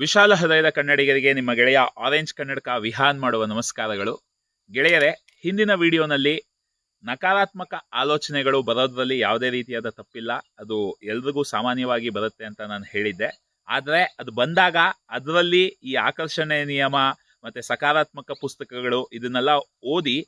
ವಿಶಾಲ ಹೃದಯದ ಕನ್ನಡಿಗರಿಗೆ ನಿಮ್ಮ ಗೆಳೆಯ ಆರೆಂಜ್ ಕನ್ನಡಕ ವಿಹಾನ್ ಮಾಡುವ ನಮಸ್ಕಾರಗಳು. ಗೆಳೆಯರೇ, ಹಿಂದಿನ ವಿಡಿಯೋನಲ್ಲಿ ನಕಾರಾತ್ಮಕ ಆಲೋಚನೆಗಳು ಬರೋದ್ರಲ್ಲಿ ಯಾವುದೇ ರೀತಿಯಾದ ತಪ್ಪಿಲ್ಲ. ಅದು ಎಲ್ರಿಗೂ ಸಾಮಾನ್ಯವಾಗಿ ಬರುತ್ತೆ ಅಂತ ನಾನು ಹೇಳಿದ್ದೆ. ಆದರೆ ಅದು ಬಂದಾಗ ಅದರಲ್ಲಿ ಈ ಆಕರ್ಷಣೆ ನಿಯಮ ಮತ್ತೆ ಸಕಾರಾತ್ಮಕ ಪುಸ್ತಕಗಳು ಇದನ್ನೆಲ್ಲ ಓದಿ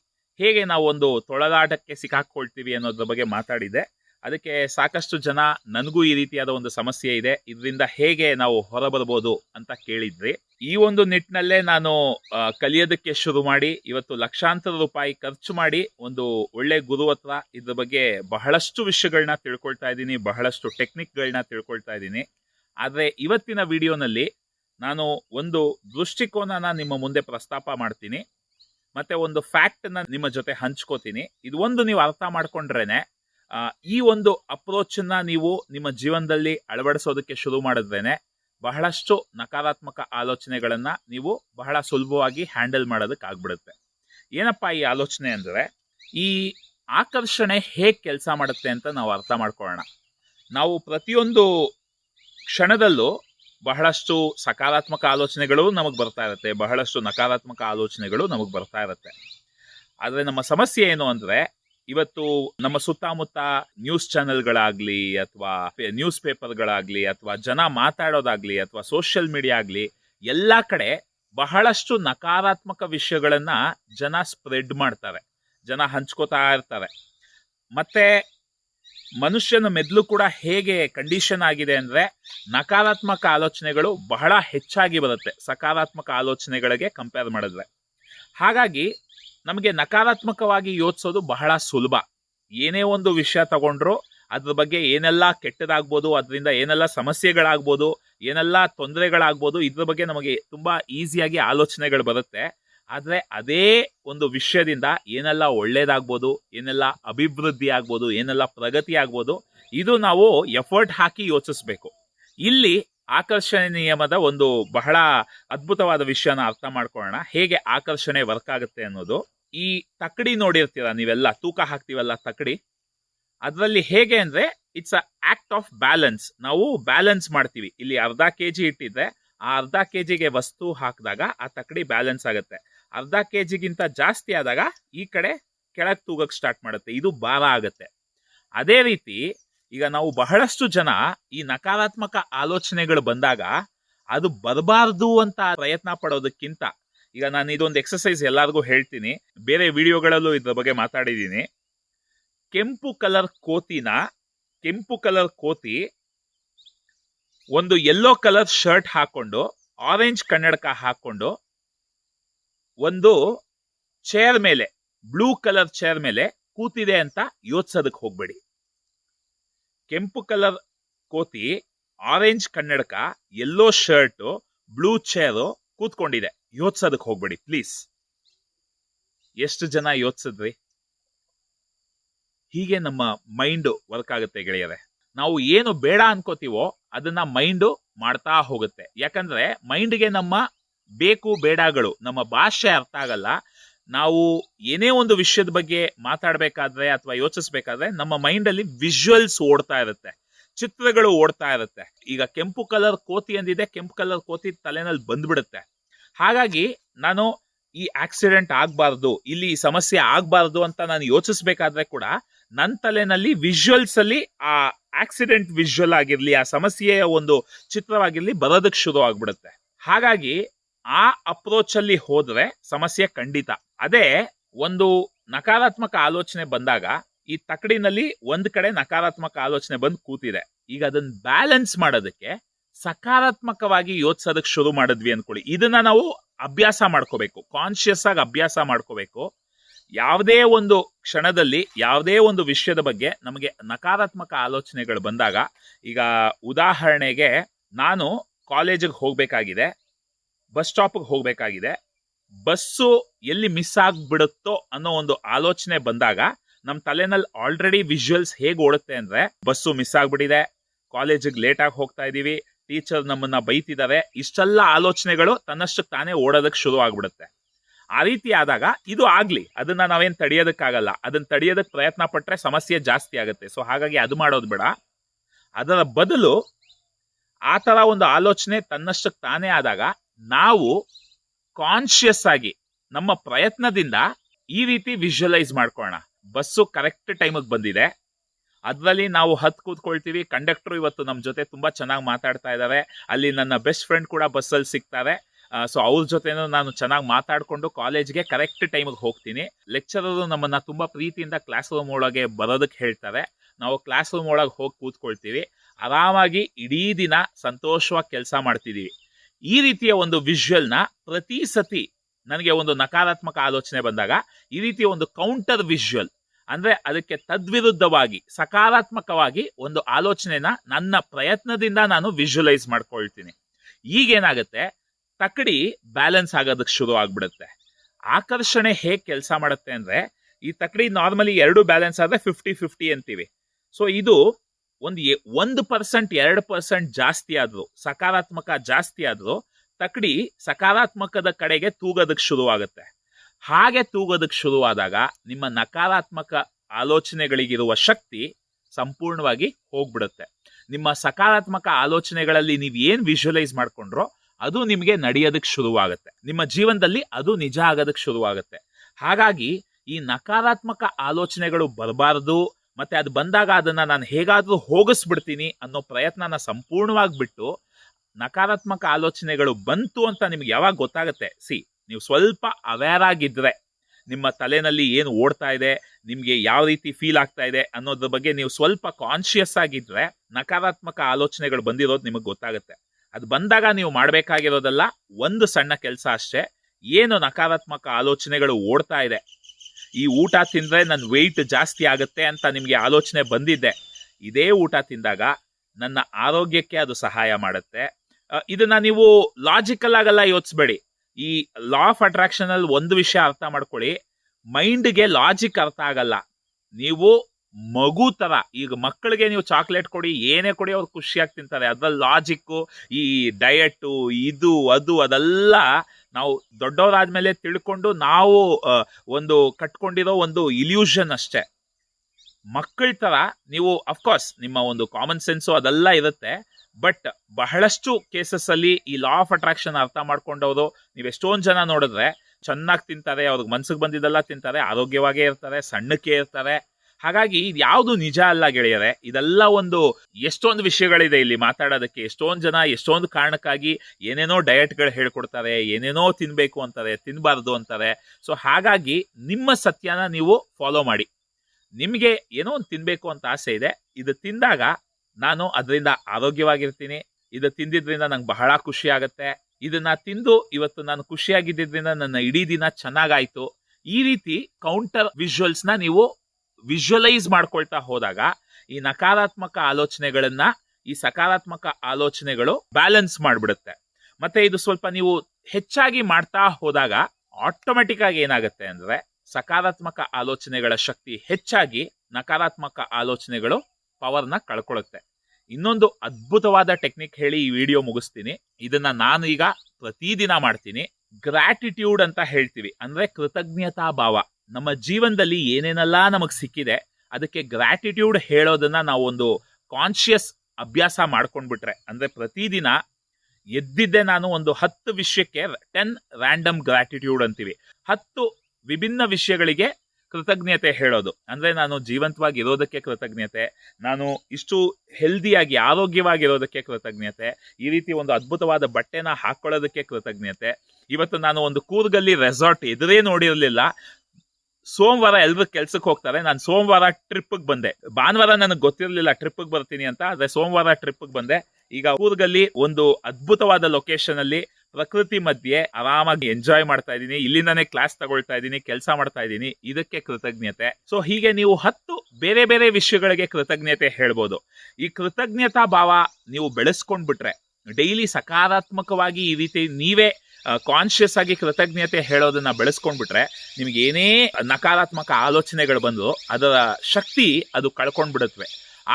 ಹೇಗೆ ನಾವು ಒಂದು ತೊಳಲಾಟಕ್ಕೆ ಸಿಕ್ಕಾಕ್ಕೊಳ್ತೀವಿ ಅನ್ನೋದ್ರ ಬಗ್ಗೆ ಮಾತಾಡಿದೆ ಅದಕ್ಕೆ ಸಾಕಷ್ಟು ಜನ ನನಗೂ ಈ ರೀತಿಯಾದ ಒಂದು ಸಮಸ್ಯೆ ಇದೆ. ಇದರಿಂದ ಹೇಗೆ ನಾವು ಹೊರಬರ್ಬೋದು ಅಂತ ಕೇಳಿದ್ರಿ. ಈ ಒಂದು ನಿಟ್ಟಿನಲ್ಲೇ ನಾನು ಕಲಿಯೋದಕ್ಕೆ ಶುರು ಮಾಡಿ, ಇವತ್ತು ಲಕ್ಷಾಂತರ ರೂಪಾಯಿ ಖರ್ಚು ಮಾಡಿ ಒಂದು ಒಳ್ಳೆ ಗುರು ಹತ್ರ ಇದ್ರ ಬಗ್ಗೆ ಬಹಳಷ್ಟು ವಿಷಯಗಳನ್ನ ತಿಳ್ಕೊಳ್ತಾ ಇದ್ದೀನಿ, ಬಹಳಷ್ಟು ಟೆಕ್ನಿಕ್ಗಳನ್ನ ತಿಳ್ಕೊಳ್ತಾ ಇದ್ದೀನಿ. ಆದರೆ ಇವತ್ತಿನ ವಿಡಿಯೋನಲ್ಲಿ ನಾನು ಒಂದು ದೃಷ್ಟಿಕೋನನ ನಿಮ್ಮ ಮುಂದೆ ಪ್ರಸ್ತಾಪ ಮಾಡ್ತೀನಿ. ಮತ್ತೆ ಒಂದು ಫ್ಯಾಕ್ಟ್ನ ನಿಮ್ಮ ಜೊತೆ ಹಂಚ್ಕೋತೀನಿ. ಇದು ಒಂದು ನೀವು ಅರ್ಥ ಮಾಡ್ಕೊಂಡ್ರೇನೆ ಈ ಒಂದು ಅಪ್ರೋಚನ್ನ ನೀವು ನಿಮ್ಮ ಜೀವನದಲ್ಲಿ ಅಳವಡಿಸೋದಕ್ಕೆ ಶುರು ಮಾಡಿದ್ರೇನೆ ಬಹಳಷ್ಟು ನಕಾರಾತ್ಮಕ ಆಲೋಚನೆಗಳನ್ನು ನೀವು ಬಹಳ ಸುಲಭವಾಗಿ ಹ್ಯಾಂಡಲ್ ಮಾಡೋದಕ್ಕೆ ಆಗ್ಬಿಡುತ್ತೆ ಏನಪ್ಪಾ ಈ ಆಲೋಚನೆ ಅಂದ್ರೆ? ಈ ಆಕರ್ಷಣೆ ಹೇಗೆ ಕೆಲಸ ಮಾಡುತ್ತೆ ಅಂತ ನಾವು ಅರ್ಥ ಮಾಡ್ಕೊಳ್ಳೋಣ. ನಾವು ಪ್ರತಿಯೊಂದು ಕ್ಷಣದಲ್ಲೂ ಬಹಳಷ್ಟು ಸಕಾರಾತ್ಮಕ ಆಲೋಚನೆಗಳು ನಮಗೆ ಬರ್ತಾ ಇರುತ್ತೆ, ಬಹಳಷ್ಟು ನಕಾರಾತ್ಮಕ ಆಲೋಚನೆಗಳು ನಮಗೆ ಬರ್ತಾ ಇರುತ್ತೆ. ಆದರೆ ನಮ್ಮ ಸಮಸ್ಯೆ ಏನು ಅಂದ್ರೆ ಇವತ್ತು ನಮ್ಮ ಸುತ್ತಮುತ್ತ ನ್ಯೂಸ್ ಚಾನೆಲ್ಗಳಾಗ್ಲಿ ಅಥವಾ ನ್ಯೂಸ್ ಪೇಪರ್ಗಳಾಗ್ಲಿ ಅಥವಾ ಜನ ಮಾತಾಡೋದಾಗ್ಲಿ ಅಥವಾ ಸೋಷಿಯಲ್ ಮೀಡಿಯಾ ಆಗಲಿ, ಎಲ್ಲಾ ಕಡೆ ಬಹಳಷ್ಟು ನಕಾರಾತ್ಮಕ ವಿಷಯಗಳನ್ನ ಜನ ಸ್ಪ್ರೆಡ್ ಮಾಡ್ತಾರೆ. ಜನ ಹಂಚ್ಕೋತಾ ಇರ್ತಾರೆ. ಮತ್ತೆ ಮನುಷ್ಯನ ಮೆದ್ಲು ಕೂಡ ಹೇಗೆ ಕಂಡೀಷನ್ ಆಗಿದೆ ಅಂದ್ರೆ ನಕಾರಾತ್ಮಕ ಆಲೋಚನೆಗಳು ಬಹಳ ಹೆಚ್ಚಾಗಿ ಬರುತ್ತೆ. ಸಕಾರಾತ್ಮಕ ಆಲೋಚನೆಗಳಿಗೆ ಕಂಪೇರ್ ಮಾಡಿದ್ರೆ. ಹಾಗಾಗಿ ನಮಗೆ ನಕಾರಾತ್ಮಕವಾಗಿ ಯೋಚಿಸೋದು ಬಹಳ ಸುಲಭ. ಏನೇ ಒಂದು ವಿಷಯ ತಗೊಂಡ್ರು ಅದ್ರ ಬಗ್ಗೆ ಏನೆಲ್ಲ ಕೆಟ್ಟದಾಗ್ಬೋದು, ಅದರಿಂದ ಏನೆಲ್ಲ ಸಮಸ್ಯೆಗಳಾಗ್ಬೋದು, ಏನೆಲ್ಲ ತೊಂದರೆಗಳಾಗ್ಬೋದು, ಇದ್ರ ಬಗ್ಗೆ ನಮಗೆ ತುಂಬ ಈಸಿಯಾಗಿ ಆಲೋಚನೆಗಳು ಬರುತ್ತೆ. ಆದರೆ ಅದೇ ಒಂದು ವಿಷಯದಿಂದ ಏನೆಲ್ಲ ಒಳ್ಳೇದಾಗ್ಬೋದು, ಏನೆಲ್ಲ ಅಭಿವೃದ್ಧಿ ಆಗ್ಬೋದು, ಏನೆಲ್ಲ ಪ್ರಗತಿ ಆಗ್ಬೋದು, ಇದು ನಾವು ಎಫರ್ಟ್ ಹಾಕಿ ಯೋಚಿಸ್ಬೇಕು. ಇಲ್ಲಿ ಆಕರ್ಷಣೆ ನಿಯಮದ ಒಂದು ಬಹಳ ಅದ್ಭುತವಾದ ವಿಷಯನ ಅರ್ಥ ಮಾಡ್ಕೊಳ್ಳೋಣ. ಹೇಗೆ ಆಕರ್ಷಣೆ ವರ್ಕ್ ಆಗುತ್ತೆ ಅನ್ನೋದು. ಈ ತಕ್ಕಡಿ ನೋಡಿರ್ತೀರ ನೀವೆಲ್ಲ, ತೂಕ ಹಾಕ್ತಿವಲ್ಲ ತಕ್ಕಡಿ ಅದರಲ್ಲಿ ಹೇಗೆ ಅಂದ್ರೆ it's a act of balance ನಾವು ಬ್ಯಾಲೆನ್ಸ್ ಮಾಡ್ತೀವಿ. ಇಲ್ಲಿ ಅರ್ಧ ಕೆ ಜಿ ಇಟ್ಟಿದ್ರೆ, ಆ ಅರ್ಧ ಕೆ ಜಿಗೆ ವಸ್ತು ಹಾಕಿದಾಗ ಆ ತಕ್ಕಡಿ ಬ್ಯಾಲೆನ್ಸ್ ಆಗುತ್ತೆ. ಅರ್ಧ ಕೆ ಜಿಗಿಂತ ಜಾಸ್ತಿ ಆದಾಗ ಈ ಕಡೆ ಕೆಳಗೆ ತೂಗಕ್ಕೆ ಸ್ಟಾರ್ಟ್ ಮಾಡುತ್ತೆ. ಇದು ಭಾರ ಆಗುತ್ತೆ. ಅದೇ ರೀತಿ ಈಗ ನಾವು ಬಹಳಷ್ಟು ಜನ ಈ ನಕಾರಾತ್ಮಕ ಆಲೋಚನೆಗಳು ಬಂದಾಗ ಅದು ಬರಬಾರ್ದು ಅಂತ ಪ್ರಯತ್ನ ಪಡೋದಕ್ಕಿಂತ ಈಗ ನಾನು ಇದೊಂದು ಎಕ್ಸಸೈಸ್ ಎಲ್ಲರಿಗೂ ಹೇಳ್ತೀನಿ. ಬೇರೆ ವಿಡಿಯೋಗಳಲ್ಲೂ ಇದ್ರ ಬಗ್ಗೆ ಮಾತಾಡಿದ್ದೀನಿ. ಕೆಂಪು ಕಲರ್ ಕೋತಿನ, ಕೆಂಪು ಕಲರ್ ಕೋತಿ ಒಂದು ಯೆಲ್ಲೋ ಕಲರ್ ಶರ್ಟ್ ಹಾಕೊಂಡು ಆರೆಂಜ್ ಕನ್ನಡಕ ಹಾಕೊಂಡು, ಒಂದು ಚೇರ್ ಮೇಲೆ ಬ್ಲೂ ಕಲರ್ ಚೇರ್ ಮೇಲೆ ಕೂತಿದೆ ಅಂತ ಯೋಚಿಸೋದಕ್ಕೆ ಹೋಗ್ಬೇಡಿ. ಕೆಂಪು ಕಲರ್ ಕೋತಿ ಆರೆಂಜ್ ಕನ್ನಡಕ ಯೆಲ್ಲೋ ಶರ್ಟ್ ಬ್ಲೂ ಚೇರು ಕೂತ್ಕೊಂಡಿದೆ. ಯೋಚಿಸೋದಕ್ಕೆ ಹೋಗ್ಬೇಡಿ ಪ್ಲೀಸ್ ಎಷ್ಟು ಜನ ಯೋಚಿಸಿದ್ರಿ? ಹೀಗೆ ನಮ್ಮ ಮೈಂಡ್ ವರ್ಕ್ ಆಗುತ್ತೆ ಗೆಳೆಯರೆ. ನಾವು ಏನು ಬೇಡ ಅನ್ಕೋತೀವೋ ಅದನ್ನ ಮೈಂಡ್ ಮಾಡ್ತಾ ಹೋಗುತ್ತೆ. ಯಾಕಂದ್ರೆ ಮೈಂಡ್ಗೆ ನಮ್ಮ ಬೇಕು ಬೇಡಗಳು, ನಮ್ಮ ಭಾಷೆ ಅರ್ಥ ಆಗಲ್ಲ. ನಾವು ಏನೇ ಒಂದು ವಿಷಯದ ಬಗ್ಗೆ ಮಾತಾಡಬೇಕಾದ್ರೆ ಅಥವಾ ಯೋಚಿಸ್ಬೇಕಾದ್ರೆ ನಮ್ಮ ಮೈಂಡ್ ಅಲ್ಲಿ ವಿಜುವಲ್ಸ್ ಓಡ್ತಾ ಇರುತ್ತೆ, ಚಿತ್ರಗಳು ಓಡ್ತಾ ಇರುತ್ತೆ. ಈಗ ಕೆಂಪು ಕಲರ್ ಕೋತಿ ಅಂದಿದೆ, ಕೆಂಪು ಕಲರ್ ಕೋತಿ ತಲೆನಲ್ಲಿ ಬಂದ್ಬಿಡುತ್ತೆ. ಹಾಗಾಗಿ ನಾನು ಈ ಆಕ್ಸಿಡೆಂಟ್ ಆಗಬಾರ್ದು, ಇಲ್ಲಿ ಈ ಸಮಸ್ಯೆ ಆಗಬಾರ್ದು ಅಂತ ನಾನು ಯೋಚಿಸ್ಬೇಕಾದ್ರೆ ಕೂಡ ನನ್ನ ತಲೆನಲ್ಲಿ ವಿಜುವಲ್ಸ್ ಅಲ್ಲಿ ಆ ಆಕ್ಸಿಡೆಂಟ್ ವಿಜುವಲ್ ಆಗಿರಲಿ, ಆ ಸಮಸ್ಯೆಯ ಒಂದು ಚಿತ್ರವಾಗಿರಲಿ ಬರೋದಕ್ಕೆ ಶುರು ಆಗ್ಬಿಡುತ್ತೆ. ಹಾಗಾಗಿ ಆ ಅಪ್ರೋಚ್ ಅಲ್ಲಿ ಹೋದ್ರೆ ಸಮಸ್ಯೆ ಖಂಡಿತ. ಅದೇ ಒಂದು ನಕಾರಾತ್ಮಕ ಆಲೋಚನೆ ಬಂದಾಗ ಈ ತಕಡಿನಲ್ಲಿ ಒಂದ್ ಕಡೆ ನಕಾರಾತ್ಮಕ ಆಲೋಚನೆ ಬಂದು ಕೂತಿದೆ. ಈಗ ಅದನ್ನ ಬ್ಯಾಲೆನ್ಸ್ ಮಾಡೋದಕ್ಕೆ ಸಕಾರಾತ್ಮಕವಾಗಿ ಯೋಚಿಸೋದಕ್ಕೆ ಶುರು ಮಾಡಿದ್ವಿ ಅನ್ಕೊಳ್ಳಿ. ಇದನ್ನ ನಾವು ಅಭ್ಯಾಸ ಮಾಡ್ಕೋಬೇಕು. ಕಾನ್ಶಿಯಸ್ ಆಗಿ ಅಭ್ಯಾಸ ಮಾಡ್ಕೋಬೇಕು. ಯಾವುದೇ ಒಂದು ಕ್ಷಣದಲ್ಲಿ, ಯಾವುದೇ ಒಂದು ವಿಷಯದ ಬಗ್ಗೆ ನಮಗೆ ನಕಾರಾತ್ಮಕ ಆಲೋಚನೆಗಳು ಬಂದಾಗ, ಈಗ ಉದಾಹರಣೆಗೆ ನಾನು ಕಾಲೇಜಿಗೆ ಹೋಗ್ಬೇಕಾಗಿದೆ. ಬಸ್ ಸ್ಟಾಪ್ಗೆ ಹೋಗಬೇಕಾಗಿದೆ. ಬಸ್ಸು ಎಲ್ಲಿ ಮಿಸ್ ಆಗ್ಬಿಡುತ್ತೋ ಅನ್ನೋ ಒಂದು ಆಲೋಚನೆ ಬಂದಾಗ ನಮ್ಮ ತಲೆನಲ್ಲಿ ಆಲ್ರೆಡಿ ವಿಜುವಲ್ಸ್ ಹೇಗೆ ಓಡುತ್ತೆ ಅಂದ್ರೆ ಬಸ್ಸು ಮಿಸ್ ಆಗ್ಬಿಟ್ಟಿದೆ. ಕಾಲೇಜಿಗೆ ಲೇಟಾಗಿ ಹೋಗ್ತಾ ಇದ್ದೀವಿ ಟೀಚರ್ ನಮ್ಮನ್ನ ಬೈತಿದ್ದಾರೆ ಇಷ್ಟೆಲ್ಲ ಆಲೋಚನೆಗಳು ತನ್ನಷ್ಟಕ್ಕೆ ತಾನೇ ಓಡೋದಕ್ಕೆ ಶುರು ಆಗ್ಬಿಡುತ್ತೆ. ಆ ರೀತಿ ಆದಾಗ ಇದು ಆಗಲಿ. ಅದನ್ನ ನಾವೇನ್ ತಡೆಯೋದಕ್ಕಾಗಲ್ಲ. ಅದನ್ನ ತಡೆಯೋದಕ್ಕೆ ಪ್ರಯತ್ನ ಪಟ್ಟರೆ ಸಮಸ್ಯೆ ಜಾಸ್ತಿ ಆಗುತ್ತೆ. ಸೊ ಹಾಗಾಗಿ ಅದು ಮಾಡೋದು ಬೇಡ. ಅದರ ಬದಲು ಆ ಥರ ಒಂದು ಆಲೋಚನೆ ತನ್ನಷ್ಟಕ್ಕೆ ತಾನೇ ಆದಾಗ ನಾವು ಕಾನ್ಶಿಯಸ್ ಆಗಿ ನಮ್ಮ ಪ್ರಯತ್ನದಿಂದ ಈ ರೀತಿ ವಿಜುವಲೈಸ್ ಮಾಡ್ಕೊಳ್ಳೋಣ. ಬಸ್ಸು ಕರೆಕ್ಟ್ ಟೈಮಿಗೆ ಬಂದಿದೆ. ಅದರಲ್ಲಿ ನಾವು ಹತ್ತು ಕೂತ್ಕೊಳ್ತೀವಿ. ಕಂಡಕ್ಟರ್ ಇವತ್ತು ನಮ್ಮ ಜೊತೆ ತುಂಬಾ ಚೆನ್ನಾಗಿ ಮಾತಾಡ್ತಾ ಇದ್ದಾರೆ ಅಲ್ಲಿ ನನ್ನ ಬೆಸ್ಟ್ ಫ್ರೆಂಡ್ ಕೂಡ ಬಸ್ಸಲ್ಲಿ ಸಿಗ್ತಾರೆ. ಸೊ ಅವ್ರ ಜೊತೆನೂ ನಾನು ಚೆನ್ನಾಗಿ ಮಾತಾಡ್ಕೊಂಡು ಕಾಲೇಜ್ಗೆ ಕರೆಕ್ಟ್ ಟೈಮಿಗೆ ಹೋಗ್ತೀನಿ. ಲೆಕ್ಚರರು ನಮ್ಮನ್ನ ತುಂಬಾ ಪ್ರೀತಿಯಿಂದ ಕ್ಲಾಸ್ ರೂಮ್ ಒಳಗೆ ಬರೋದಕ್ಕೆ ಹೇಳ್ತಾರೆ. ನಾವು ಕ್ಲಾಸ್ ರೂಮ್ ಒಳಗೆ ಹೋಗಿ ಕೂತ್ಕೊಳ್ತೀವಿ. ಆರಾಮಾಗಿ ಇಡೀ ದಿನ ಸಂತೋಷವಾಗಿ ಕೆಲಸ ಮಾಡ್ತಿದೀವಿ. ಈ ರೀತಿಯ ಒಂದು ವಿಜುವಲ್ನ ಪ್ರತಿ ಸತಿ ನನಗೆ ಒಂದು ನಕಾರಾತ್ಮಕ ಆಲೋಚನೆ ಬಂದಾಗ ಈ ರೀತಿಯ ಒಂದು ಕೌಂಟರ್ ವಿಜುವಲ್ ಅಂದ್ರೆ ಅದಕ್ಕೆ ತದ್ವಿರುದ್ಧವಾಗಿ, ಸಕಾರಾತ್ಮಕವಾಗಿ ಒಂದು ಆಲೋಚನೆನ ನನ್ನ ಪ್ರಯತ್ನದಿಂದ ನಾನು ವಿಜುವಲೈಸ್ ಮಾಡ್ಕೊಳ್ತೀನಿ. ಈಗೇನಾಗುತ್ತೆ? ತಕಡಿ ಬ್ಯಾಲೆನ್ಸ್ ಆಗೋದಕ್ಕೆ ಶುರು ಆಗ್ಬಿಡುತ್ತೆ. ಆಕರ್ಷಣೆ ಹೇಗೆ ಕೆಲಸ ಮಾಡುತ್ತೆ ಅಂದ್ರೆ ಈ ತಕಡಿ ನಾರ್ಮಲಿ ಎರಡು ಬ್ಯಾಲೆನ್ಸ್ ಆದ್ರೆ ಫಿಫ್ಟಿ ಫಿಫ್ಟಿ ಅಂತೀವಿ. ಸೊ ಇದು ಒಂದು ಒಂದು ಪರ್ಸೆಂಟ್ ಎರಡು ಪರ್ಸೆಂಟ್ ಜಾಸ್ತಿ ಆದರೂ ಸಕಾರಾತ್ಮಕ ಜಾಸ್ತಿ ಆದರೂ ತಕಡಿ ಸಕಾರಾತ್ಮಕದ ಕಡೆಗೆ ತೂಗೋದಕ್ಕೆ ಶುರುವಾಗುತ್ತೆ. ಹಾಗೆ ತೂಗೋದಕ್ಕೆ ಶುರುವಾದಾಗ ನಿಮ್ಮ ನಕಾರಾತ್ಮಕ ಆಲೋಚನೆಗಳಿಗಿರುವ ಶಕ್ತಿ ಸಂಪೂರ್ಣವಾಗಿ ಹೋಗ್ಬಿಡುತ್ತೆ. ನಿಮ್ಮ ಸಕಾರಾತ್ಮಕ ಆಲೋಚನೆಗಳಲ್ಲಿ ನೀವು ಏನು ವಿಜುವಲೈಸ್ ಮಾಡ್ಕೊಂಡ್ರೋ ಅದು ನಿಮಗೆ ನಡೆಯೋದಕ್ಕೆ ಶುರುವಾಗುತ್ತೆ. ನಿಮ್ಮ ಜೀವನದಲ್ಲಿ ಅದು ನಿಜ ಆಗೋದಕ್ಕೆ ಶುರುವಾಗುತ್ತೆ. ಹಾಗಾಗಿ ಈ ನಕಾರಾತ್ಮಕ ಆಲೋಚನೆಗಳು ಬರಬಾರದು ಮತ್ತೆ ಅದು ಬಂದಾಗ ಅದನ್ನ ನಾನು ಹೇಗಾದರೂ ಹೋಗಿಸ್ಬಿಡ್ತೀನಿ ಅನ್ನೋ ಪ್ರಯತ್ನನ ಸಂಪೂರ್ಣವಾಗಿ ಬಿಟ್ಟು ನಕಾರಾತ್ಮಕ ಆಲೋಚನೆಗಳು ಬಂತು ಅಂತ ನಿಮ್ಗೆ ಯಾವಾಗ ಗೊತ್ತಾಗುತ್ತೆ? ಸಿ, ನೀವು ಸ್ವಲ್ಪ ಅವೇರ್ ಆಗಿದ್ರೆ ನಿಮ್ಮ ತಲೆನಲ್ಲಿ ಏನು ಓಡ್ತಾ ಇದೆ, ನಿಮಗೆ ಯಾವ ರೀತಿ ಫೀಲ್ ಆಗ್ತಾ ಇದೆ ಅನ್ನೋದ್ರ ಬಗ್ಗೆ ನೀವು ಸ್ವಲ್ಪ ಕಾನ್ಷಿಯಸ್ ಆಗಿದ್ರೆ ನಕಾರಾತ್ಮಕ ಆಲೋಚನೆಗಳು ಬಂದಿರೋದು ನಿಮಗೆ ಗೊತ್ತಾಗುತ್ತೆ. ಅದು ಬಂದಾಗ ನೀವು ಮಾಡಬೇಕಾಗಿರೋದಲ್ಲ ಒಂದು ಸಣ್ಣ ಕೆಲಸ ಅಷ್ಟೇ. ಏನು ನಕಾರಾತ್ಮಕ ಆಲೋಚನೆಗಳು ಓಡ್ತಾ ಇದೆ ಈ ಊಟ ತಿಂದರೆ ನನ್ನ ವೆಯ್ಟ್ ಜಾಸ್ತಿ ಆಗುತ್ತೆ ಅಂತ ನಿಮಗೆ ಆಲೋಚನೆ ಬಂದಿದ್ದೆ ಇದೇ ಊಟ ತಿಂದಾಗ ನನ್ನ ಆರೋಗ್ಯಕ್ಕೆ ಅದು ಸಹಾಯ ಮಾಡುತ್ತೆ. ಇದನ್ನ ನೀವು ಲಾಜಿಕಲ್ ಆಗಲ್ಲ ಯೋಚಿಸ್ಬೇಡಿ. ಈ ಲಾ ಆಫ್ ಅಟ್ರಾಕ್ಷನ್ ಒಂದು ವಿಷಯ ಅರ್ಥ ಮಾಡ್ಕೊಳ್ಳಿ. ಮೈಂಡ್ಗೆ ಲಾಜಿಕ್ ಅರ್ಥ ಆಗಲ್ಲ. ನೀವು ಮಗು ತರ, ಈಗ ಮಕ್ಕಳಿಗೆ ನೀವು ಚಾಕ್ಲೇಟ್ ಕೊಡಿ, ಏನೇ ಕೊಡಿ ಅವ್ರು ಖುಷಿಯಾಗಿ ತಿಂತಾರೆ. ಅದ್ರಲ್ಲಿ ಲಾಜಿಕ್ಕು ಈ ಡಯಟ್ ಇದು, ಅದು, ಅದೆಲ್ಲ ನಾವು ದೊಡ್ಡವರಾದ್ಮೇಲೆ ತಿಳ್ಕೊಂಡು ನಾವು ಒಂದು ಕಟ್ಕೊಂಡಿರೋ ಒಂದು ಇಲ್ಯೂಷನ್ ಅಷ್ಟೇ. ಮಕ್ಕಳ ತರ ನೀವು ಅಫ್ಕೋರ್ಸ್ ನಿಮ್ಮ ಒಂದು ಕಾಮನ್ ಸೆನ್ಸು ಅದೆಲ್ಲ ಇರುತ್ತೆ ಬಟ್ ಬಹಳಷ್ಟು ಕೇಸಸ್ ಅಲ್ಲಿ ಈ ಲಾ ಆಫ್ ಅಟ್ರಾಕ್ಷನ್ ಅರ್ಥ ಮಾಡ್ಕೊಂಡವರು, ನೀವು ಎಷ್ಟೊಂದು ಜನ ನೋಡಿದ್ರೆ, ಚೆನ್ನಾಗಿ ತಿಂತಾರೆ, ಅವ್ರಿಗೆ ಮನ್ಸಿಗೆ ಬಂದಿದ್ದೆಲ್ಲ ತಿಂತಾರೆ, ಆರೋಗ್ಯವಾಗೇ ಇರ್ತಾರೆ, ಸಣ್ಣಕ್ಕೆ ಇರ್ತಾರೆ ಹಾಗಾಗಿ ಇದು ಯಾವುದು ನಿಜ ಅಲ್ಲ ಗೆಳೆಯರೆ, ಇದೆಲ್ಲ ಒಂದು ಎಷ್ಟೊಂದು ವಿಷಯಗಳಿದೆ ಇಲ್ಲಿ ಮಾತಾಡೋದಕ್ಕೆ, ಎಷ್ಟೊಂದು ಜನ ಎಷ್ಟೊಂದು ಕಾರಣಕ್ಕಾಗಿ ಏನೇನೋ ಡಯಟ್ಗಳು ಹೇಳ್ಕೊಡ್ತಾರೆ, ಏನೇನೋ ತಿನ್ಬೇಕು ಅಂತಾರೆ, ತಿನ್ಬಾರ್ದು ಅಂತಾರೆ. ಸೊ ಹಾಗಾಗಿ ನಿಮ್ಮ ಸತ್ಯನ ನೀವು ಫಾಲೋ ಮಾಡಿ. ನಿಮಗೆ ಏನೋ ಒಂದು ತಿನ್ನಬೇಕು ಅಂತ ಆಸೆ ಇದೆ, ಇದು ತಿಂದಾಗ ನಾನು ಅದರಿಂದ ಆರೋಗ್ಯವಾಗಿರ್ತೀನಿ, ಇದು ತಿಂದಿದ್ರಿಂದ ನಂಗೆ ಬಹಳ ಖುಷಿ ಆಗುತ್ತೆ, ಇದನ್ನ ತಿಂದು ಇವತ್ತು ನಾನು ಖುಷಿಯಾಗಿದ್ದರಿಂದ ನನ್ನ ಇಡೀ ದಿನ ಚೆನ್ನಾಗಾಯ್ತು, ಈ ರೀತಿ ಕೌಂಟರ್ ವಿಜುವಲ್ಸ್ನ ನೀವು ವಿಜುವಲೈಸ್ ಮಾಡ್ಕೊಳ್ತಾ ಹೋದಾಗ ಈ ನಕಾರಾತ್ಮಕ ಆಲೋಚನೆಗಳನ್ನ, ಈ ಸಕಾರಾತ್ಮಕ ಆಲೋಚನೆಗಳು ಬ್ಯಾಲೆನ್ಸ್ ಮಾಡ್ಬಿಡುತ್ತೆ. ಮತ್ತೆ ಇದು ಸ್ವಲ್ಪ ನೀವು ಹೆಚ್ಚಾಗಿ ಮಾಡ್ತಾ ಹೋದಾಗ ಆಟೋಮೆಟಿಕ್ ಆಗಿ ಏನಾಗುತ್ತೆ ಅಂದ್ರೆ ಸಕಾರಾತ್ಮಕ ಆಲೋಚನೆಗಳ ಶಕ್ತಿ ಹೆಚ್ಚಾಗಿ ನಕಾರಾತ್ಮಕ ಆಲೋಚನೆಗಳು ಪವರ್ನ ಕಳ್ಕೊಳ್ಳುತ್ತೆ ಇನ್ನೊಂದು ಅದ್ಭುತವಾದ ಟೆಕ್ನಿಕ್ ಹೇಳಿ ಈ ವಿಡಿಯೋ ಮುಗಿಸ್ತೀನಿ. ಇದನ್ನ ನಾನು ಈಗ ಪ್ರತಿದಿನ ಮಾಡ್ತೀನಿ. ಗ್ರಾಟಿಟ್ಯೂಡ್ ಅಂತ ಹೇಳ್ತೀವಿ. ಅಂದ್ರೆ ಕೃತಜ್ಞತಾ ಭಾವ. ನಮ್ಮ ಜೀವನದಲ್ಲಿ ಏನೇನೆಲ್ಲ ನಮಗೆ ಸಿಕ್ಕಿದೆ, ಅದಕ್ಕೆ ಗ್ರಾಟಿಟ್ಯೂಡ್ ಹೇಳೋದನ್ನ ನಾವು ಒಂದು ಕಾನ್ಶಿಯಸ್ ಅಭ್ಯಾಸ ಮಾಡ್ಕೊಂಡ್ಬಿಟ್ರೆ, ಅಂದ್ರೆ ಪ್ರತಿದಿನ ಎದ್ದಿದ್ದೆ ನಾನು ಒಂದು ಹತ್ತು ವಿಷಯಕ್ಕೆ ಟೆನ್ ರ್ಯಾಂಡಮ್ ಗ್ರಾಟಿಟ್ಯೂಡ್ ಅಂತೀವಿ. ಹತ್ತು ವಿಭಿನ್ನ ವಿಷಯಗಳಿಗೆ ಕೃತಜ್ಞತೆ ಹೇಳೋದು. ಅಂದ್ರೆ ನಾನು ಜೀವಂತವಾಗಿ ಇರೋದಕ್ಕೆ ಕೃತಜ್ಞತೆ, ನಾನು ಇಷ್ಟು ಹೆಲ್ದಿಯಾಗಿ ಆರೋಗ್ಯವಾಗಿರೋದಕ್ಕೆ ಕೃತಜ್ಞತೆ, ಈ ರೀತಿ ಒಂದು ಅದ್ಭುತವಾದ ಬಟ್ಟೆನ ಹಾಕೊಳ್ಳೋದಕ್ಕೆ ಕೃತಜ್ಞತೆ. ಇವತ್ತು ನಾನು ಒಂದು ಕೂರ್ಗಲ್ಲಿ ರೆಸಾರ್ಟ್ ಎದುರೇ ನೋಡಿರ್ಲಿಲ್ಲ. ಸೋಮವಾರ ಎಲ್ರು ಕೆಲ್ಸಕ್ಕೆ ಹೋಗ್ತಾರೆ. ನಾನು ಸೋಮವಾರ ಟ್ರಿಪ್ಗೆ ಬಂದೆ. ಭಾನುವಾರ ನನಗೆ ಗೊತ್ತಿರಲಿಲ್ಲ ಟ್ರಿಪ್ಗೆ ಬರ್ತೀನಿ ಅಂತ, ಆದರೆ ಸೋಮವಾರ ಟ್ರಿಪ್ಗೆ ಬಂದೆ. ಈಗ ಊರ್ಗಲ್ಲಿ ಒಂದು ಅದ್ಭುತವಾದ ಲೊಕೇಶನ್ ಅಲ್ಲಿ ಪ್ರಕೃತಿ ಮಧ್ಯೆ ಆರಾಮಾಗಿ ಎಂಜಾಯ್ ಮಾಡ್ತಾ ಇದ್ದೀನಿ. ಇಲ್ಲಿಂದಾನೇ ಕ್ಲಾಸ್ ತಗೊಳ್ತಾ ಇದ್ದೀನಿ, ಕೆಲಸ ಮಾಡ್ತಾ ಇದ್ದೀನಿ. ಇದಕ್ಕೆ ಕೃತಜ್ಞತೆ. ಸೊ ಹೀಗೆ ನೀವು ಹತ್ತು ಬೇರೆ ಬೇರೆ ವಿಷಯಗಳಿಗೆ ಕೃತಜ್ಞತೆ ಹೇಳ್ಬೋದು. ಈ ಕೃತಜ್ಞತಾ ಭಾವ ನೀವು ಬೆಳೆಸ್ಕೊಂಡ್ಬಿಟ್ರೆ ಡೈಲಿ ಸಕಾರಾತ್ಮಕವಾಗಿ ಈ ರೀತಿ ನೀವೇ ಕಾನ್ಶಿಯಸ್ ಆಗಿ ಕೃತಜ್ಞತೆ ಹೇಳೋದನ್ನ ಬೆಳೆಸ್ಕೊಂಡ್ಬಿಟ್ರೆ ನಿಮ್ಗೆ ಏನೇ ನಕಾರಾತ್ಮಕ ಆಲೋಚನೆಗಳು ಬಂದು ಅದರ ಶಕ್ತಿ ಅದು ಕಳ್ಕೊಂಡ್ಬಿಡುತ್ತವೆ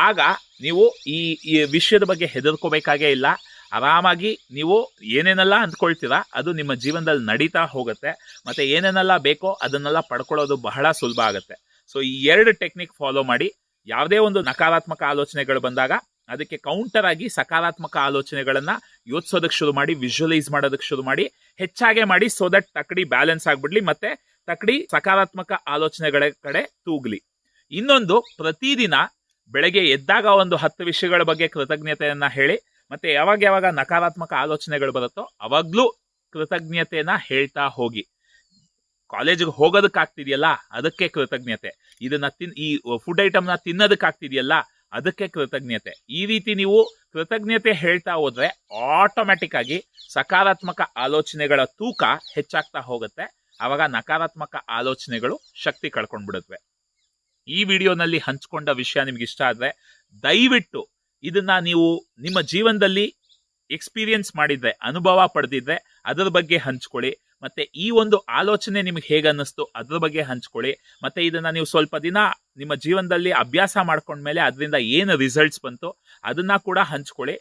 ಆಗ ನೀವು ಈ ಈ ವಿಷಯದ ಬಗ್ಗೆ ಹೆದರ್ಕೋಬೇಕಾಗೇ ಇಲ್ಲ. ಆರಾಮಾಗಿ ನೀವು ಏನೇನೆಲ್ಲ ಅಂದ್ಕೊಳ್ತೀರಾ ಅದು ನಿಮ್ಮ ಜೀವನದಲ್ಲಿ ನಡೀತಾ ಹೋಗುತ್ತೆ. ಮತ್ತೆ ಏನೇನೆಲ್ಲ ಬೇಕೋ ಅದನ್ನೆಲ್ಲ ಪಡ್ಕೊಳ್ಳೋದು ಬಹಳ ಸುಲಭ ಆಗುತ್ತೆ. ಸೊ ಈ ಎರಡು ಟೆಕ್ನಿಕ್ ಫಾಲೋ ಮಾಡಿ, ಯಾವುದೇ ಒಂದು ನಕಾರಾತ್ಮಕ ಆಲೋಚನೆಗಳು ಬಂದಾಗ ಅದಕ್ಕೆ ಕೌಂಟರ್ ಆಗಿ ಸಕಾರಾತ್ಮಕ ಆಲೋಚನೆಗಳನ್ನ ಯೋಚಿಸೋದಕ್ಕೆ ಶುರು ಮಾಡಿ ವಿಜುವಲೈಸ್ ಮಾಡೋದಕ್ಕೆ ಶುರು ಮಾಡಿ, ಹೆಚ್ಚಾಗೆ ಮಾಡಿ ಸೊ ದಟ್ ತಕಡಿ ಬ್ಯಾಲೆನ್ಸ್ ಆಗ್ಬಿಡ್ಲಿ ಮತ್ತೆ ತಕಡಿ ಸಕಾರಾತ್ಮಕ ಆಲೋಚನೆಗಳ ಕಡೆ ತೂಗ್ಲಿ. ಇನ್ನೊಂದು ಪ್ರತಿದಿನ ಬೆಳಗ್ಗೆ ಎದ್ದಾಗ ಒಂದು ಹತ್ತು ವಿಷಯಗಳ ಬಗ್ಗೆ ಕೃತಜ್ಞತೆಯನ್ನ ಹೇಳಿ ಮತ್ತೆ ಯಾವಾಗ ಯಾವಾಗ ನಕಾರಾತ್ಮಕ ಆಲೋಚನೆಗಳು ಬರುತ್ತೋ ಅವಾಗ್ಲೂ ಕೃತಜ್ಞತೆಯನ್ನ ಹೇಳ್ತಾ ಹೋಗಿ. ಕಾಲೇಜಿಗೆ ಹೋಗೋದಕ್ಕಾಗ್ತಿದೆಯಲ್ಲ ಅದಕ್ಕೆ ಕೃತಜ್ಞತೆ. ಇದನ್ನ ತಿನ್ ಈ ಫುಡ್ ಐಟಮ್ನ ತಿನ್ನೋದಕ್ಕಾಗ್ತಿದೆಯಲ್ಲ ಅದಕ್ಕೆ ಕೃತಜ್ಞತೆ. ಈ ರೀತಿ ನೀವು ಕೃತಜ್ಞತೆ ಹೇಳ್ತಾ ಹೋದ್ರೆ ಆಟೋಮ್ಯಾಟಿಕ್ ಆಗಿ ಸಕಾರಾತ್ಮಕ ಆಲೋಚನೆಗಳ ತೂಕ ಹೆಚ್ಚಾಗ್ತಾ ಹೋಗುತ್ತೆ. ಆವಾಗ ನಕಾರಾತ್ಮಕ ಆಲೋಚನೆಗಳು ಶಕ್ತಿ ಕಳ್ಕೊಂಡ್ಬಿಡುತ್ತವೆ. ಈ ವಿಡಿಯೋನಲ್ಲಿ ಹಂಚ್ಕೊಂಡ ವಿಷಯ ನಿಮ್ಗೆ ಇಷ್ಟ ಆದ್ರೆ ದಯವಿಟ್ಟು ಇದನ್ನ ನೀವು ನಿಮ್ಮ ಜೀವನದಲ್ಲಿ ಎಕ್ಸ್ಪೀರಿಯನ್ಸ್ ಮಾಡಿದ್ರೆ ಅನುಭವ ಪಡೆದಿದ್ರೆ ಅದರ ಬಗ್ಗೆ ಹಂಚ್ಕೊಳ್ಳಿ. ಮತ್ತೆ ಈ ಒಂದು ಆಲೋಚನೆ ನಿಮಗೆ ಹೇಗೆ ಅನ್ನಿಸ್ತು, ಅದ್ರ ಬಗ್ಗೆ ಹಂಚ್ಕೊಳ್ಳಿ. ಮತ್ತೆ ಇದನ್ನ ನೀವು ಸ್ವಲ್ಪ ದಿನ ನಿಮ್ಮ ಜೀವನದಲ್ಲಿ ಅಭ್ಯಾಸ ಮಾಡ್ಕೊಂಡ್ಮೇಲೆ ಅದರಿಂದ ಏನು ರಿಸಲ್ಟ್ಸ್ ಬಂತು, ಅದನ್ನ ಕೂಡ ಹಂಚ್ಕೊಳ್ಳಿ.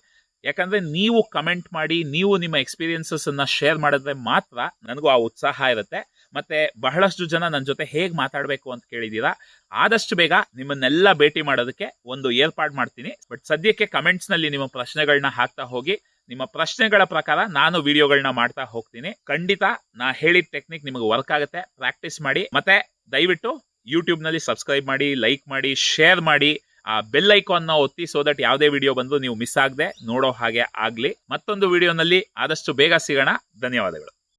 ಯಾಕಂದ್ರೆ ನೀವು ಕಮೆಂಟ್ ಮಾಡಿ, ನೀವು ನಿಮ್ಮ ಎಕ್ಸ್ಪೀರಿಯನ್ಸಸ್ ಅನ್ನ ಶೇರ್ ಮಾಡಿದ್ರೆ ಮಾತ್ರ ನನಗೂ ಆ ಉತ್ಸಾಹ ಇರುತ್ತೆ. ಮತ್ತೆ ಬಹಳಷ್ಟು ಜನ ನನ್ನ ಜೊತೆ ಹೇಗೆ ಮಾತಾಡಬೇಕು ಅಂತ ಕೇಳಿದ್ದೀರಾ, ಆದಷ್ಟು ಬೇಗ ನಿಮ್ಮನ್ನೆಲ್ಲ ಭೇಟಿ ಮಾಡೋದಕ್ಕೆ ಒಂದು ಏರ್ಪಾಡು ಮಾಡ್ತೀನಿ. ಬಟ್ ಸದ್ಯಕ್ಕೆ ಕಮೆಂಟ್ಸ್ನಲ್ಲಿ ನಿಮ್ಮ ಪ್ರಶ್ನೆಗಳನ್ನ ಹಾಕ್ತಾ ಹೋಗಿ ನಿಮ್ಮ ಪ್ರಶ್ನೆಗಳ ಪ್ರಕಾರ ನಾನು ವಿಡಿಯೋಗಳನ್ನ ಮಾಡ್ತಾ ಹೋಗ್ತೀನಿ. ಖಂಡಿತ ನಾ ಹೇಳಿದ ಟೆಕ್ನಿಕ್ ನಿಮಗೆ ವರ್ಕ್ ಆಗುತ್ತೆ. ಪ್ರಾಕ್ಟೀಸ್ ಮಾಡಿ. ಮತ್ತೆ ದಯವಿಟ್ಟು ಯೂಟ್ಯೂಬ್ನಲ್ಲಿ ಸಬ್ಸ್ಕ್ರೈಬ್ ಮಾಡಿ ಲೈಕ್ ಮಾಡಿ ಶೇರ್ ಮಾಡಿ. ಆ ಬೆಲ್ ಐಕಾನ್ನ ಒತ್ತಿ ಸೋ ದಟ್ ಯಾವುದೇ ವಿಡಿಯೋ ಬಂದರೂ ನೀವು ಮಿಸ್ ಆಗದೆ ನೋಡೋ ಹಾಗೆ ಆಗ್ಲಿ. ಮತ್ತೊಂದು ವಿಡಿಯೋನಲ್ಲಿ ಆದಷ್ಟು ಬೇಗ ಸಿಗೋಣ. ಧನ್ಯವಾದಗಳು.